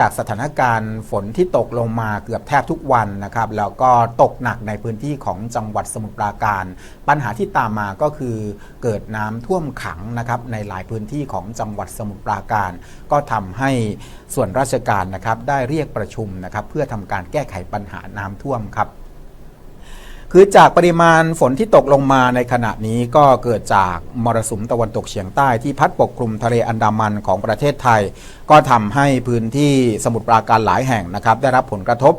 จากสถานการณ์ฝนที่ตกลงมาเกือบแทบทุกวันนะครับแล้วก็ตกหนักในพื้นที่ของจังหวัดสมุทรปราการ ปัญหาที่ตามมาก็คือเกิดน้ำท่วมขังนะครับในหลายพื้นที่ของจังหวัดสมุทรปราการ ก็ทำให้ส่วนราชการนะครับได้เรียกประชุมนะครับเพื่อทำการแก้ไขปัญหาน้ำท่วมครับ คือจากปริมาณฝนที่ตกลงมาในขณะนี้ก็เกิดจากมรสุมตะวันตกเฉียงใต้ที่พัดปกคลุมทะเลอันดามันของประเทศไทย ก็ทำให้พื้นที่สมุทรปราการหลายแห่งนะครับ ได้รับผลกระทบ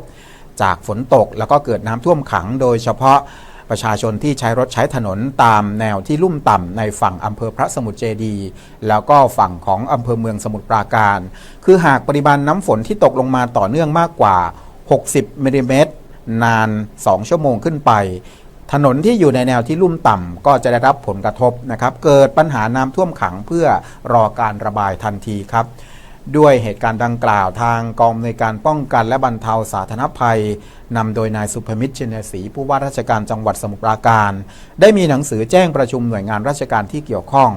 จากฝนตกแล้วก็เกิดน้ำท่วมขัง โดยเฉพาะประชาชนที่ใช้รถใช้ถนนตามแนวที่ลุ่มต่ำในฝั่งอำเภอพระสมุทรเจดี แล้วก็ฝั่งของอำเภอเมืองสมุทรปราการ คือหากปริมาณน้ำฝนที่ตกลงมาต่อเนื่องมากกว่า 60มิลลิเมตร นาน 2 ชั่วโมงขึ้นไป ถนนที่อยู่ในแนวที่ลุ่มต่ำก็จะได้รับผลกระทบนะครับเกิดปัญหาน้ำท่วมขังเพื่อรอการระบายทันทีครับด้วยเหตุการณ์ดังกล่าวทางกองในวยการป้องกันและบรรเทาสาธารณภัยนำโดยนายสุภมิตรชินศรีผู้ว่าราชการจังหวัดสมุทรปราการ ได้มีหนังสือแจ้งประชุมหน่วยงานราชการที่เกี่ยวข้อง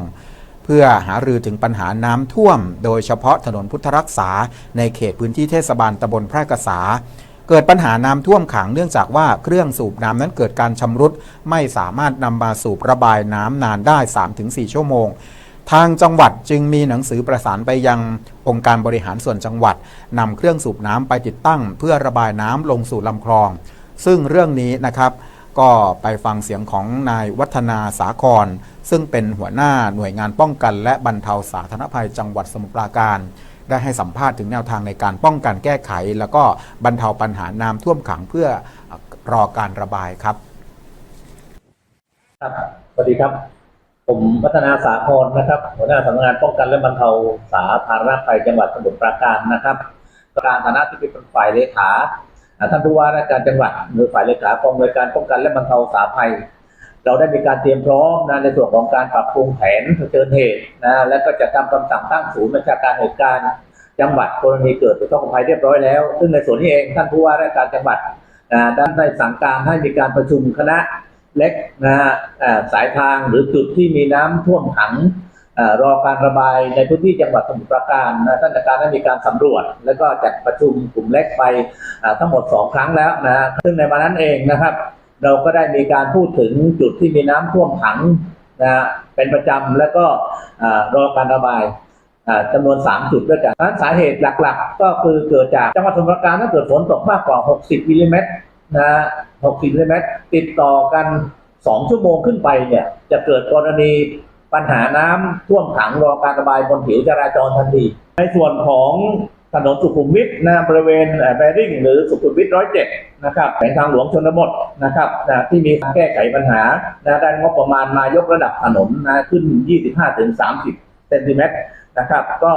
เพื่อหารือถึงปัญหาน้ำท่วม โดยเฉพาะถนนพุทธรักษาในเขตพื้นที่เทศบาลตำบลแพร่กษา เกิดปัญหาน้ำท่วมขังเนื่องจากว่าเครื่องสูบน้ำนั้นเกิดการชำรุด ไม่สามารถนำมาสูบระบายน้ำนานได้ 3-4 ชั่วโมงทางจังหวัดจึงมีหนังสือประสานไปยังองค์การบริหารส่วนจังหวัดนำเครื่องสูบน้ำไปติดตั้ง เพื่อระบายน้ำลงสู่ลำคลอง ซึ่งเรื่องนี้นะครับ ก็ไปฟังเสียงของนายวัฒนาสาคร ซึ่งเป็นหัวหน้าหน่วยงานป้องกัน และบรรเทาสาธารณภัยจังหวัดสมุทรปราการ ได้ให้สัมภาษณ์ถึงแนวทางในการป้องกันแก้ไข แล้วก็บรรเทาปัญหาน้ำท่วมขังเพื่อรอการระบายครับครับสวัสดีครับ ผมพัฒนาสาครนะครับ หัวหน้าสำนักงานป้องกันและบรรเทาสาธารณภัยจังหวัดสมุทรปราการนะครับการฐานะที่เป็นฝ่ายเลขา ท่านผู้ว่าราชการจังหวัดหรือฝ่ายเลขากองบริการป้องกันและบรรเทาสาธารณภัย เราได้มีการเตรียมพร้อมนะในส่วนของการปรับปรุงแผนเผชิญเหตุนะและก็จะทำคำสั่งตั้งศูนย์บัญชาการเหตุการณ์จังหวัดกรณีเกิดอุทกภัยเรียบร้อยแล้ว ซึ่งในส่วนนี้เองท่านผู้ว่าราชการจังหวัดอ่าได้สั่งการให้มีการประชุมคณะเล็กนะฮะสายทางหรือจุดที่มีน้ำท่วมขัง รอการระบายในพื้นที่จังหวัดสมุทรปราการนะท่านอาจารย์ได้มีการสำรวจ แล้วก็จัดประชุมกลุ่มเล็กไปทั้งหมด 2 ครั้งแล้วนะฮะซึ่งในวันนั้นเองนะครับ เราก็ได้มีการพูดถึงจุดที่มีน้ำท่วมขังนะเป็นประจำแล้วก็รอการระบายอ่าจำนวน 3 จุดด้วยกันนั้นสาเหตุหลักๆ ก็คือเกิดจากจังหวัดสมุทรปราการถ้าเกิดฝนตกมากกว่า 60มิลลิเมตรนะฮะ60มิลลิเมตรติดต่อกัน 2 ชั่วโมงขึ้นไปเนี่ยจะเกิดกรณี ปัญหาน้ำท่วมขังรอการระบายบนผิวจราจรทันที ในส่วนของถนนสุขุมวิทนะบริเวณแบริ่งหรือสุขุมวิทร้อยเจ็ดนะครับแผนทางหลวงชนบทนะครับนะที่มีการแก้ไขปัญหานะได้งบประมาณมายกระดับถนนนะขึ้น 25-30เซนติเมตรนะครับ ก็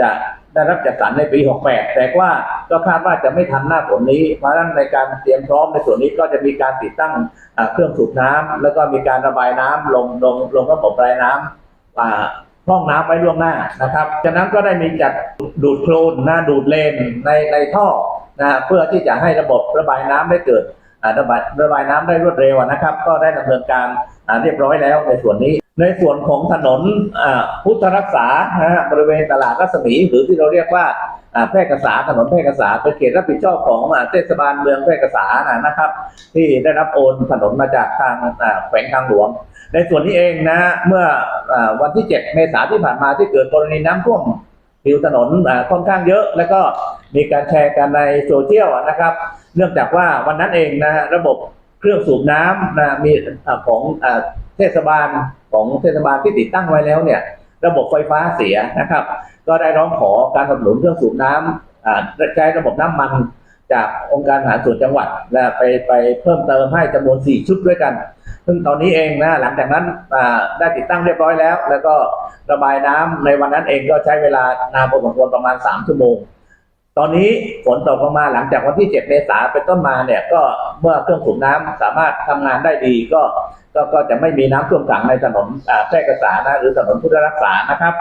จะ ได้รับจัดสรรในปี 68 แต่ว่าก็คาดว่าจะไม่ทันหน้าฝนนี้ เพราะฉะนั้นในการเตรียมพร้อมในส่วนนี้ก็จะมีการติดตั้งเครื่องสูบน้ำแล้วก็มีการระบายน้ำลงลงลงระบบระบายน้ำอ่าพร่องน้ำไว้ล่วงหน้านะครับจากนั้นก็ได้มีจัดดูดโคลนนะดูดเลนในในท่อนะเพื่อที่จะให้ระบบระบายน้ำได้เกิดระบายระบายน้ำได้รวดเร็วนะครับ ก็ได้ดำเนินการเรียบร้อยแล้วในส่วนนี้ ในส่วนของถนนพุทธรักษานะฮะบริเวณตลาดรัศมี หรือที่เราเรียกว่าแพร่กษาถนนแพร่กษาเป็นเขตรับผิดชอบของเทศบาลเมืองแพร่กษานะครับ ที่ได้รับโอนถนนมาจากทางแขวงทางหลวง ในส่วนนี้เองนะเมื่อวันที่ 7 เมษายนที่ผ่านมาที่เกิดกรณีน้ำท่วมผิวถนนค่อนข้างเยอะ แล้วก็มีการแชร์กันในโซเชียลนะครับ เนื่องจากว่าวันนั้นเองนะระบบเครื่องสูบน้ำนะมีของ ศบาลของเทศบาลที่ติดตั้งไว้แล้วเนี่ย ระบบไฟฟ้าเสียนะครับ ก็ได้ร้องขอการสนับสนุนเครื่องสูบน้ำอ่าใช้ระบบน้ำมันจากองค์การบริหารส่วนจังหวัดและไปไปเพิ่มเติมให้จำนวน 4 ชุดด้วยกัน ซึ่งตอนนี้เองนะหลังจากนั้นได้ติดตั้งเรียบร้อยแล้ว แล้วก็ระบายน้ำในวันนั้นเองก็ใช้เวลานานพอสมควรประมาณ 3 ชั่วโมง ตอนนี้ฝนตกลงมาหลังจากวันที่ 7 เมษายนเป็นต้นมาเนี่ยก็เมื่อเครื่องสูบน้ำสามารถทำงานได้ดีก็ก็ก็จะไม่มีน้ำท่วมขังในถนนแพร่กษานะหรือถนนพุทธรักษานะครับ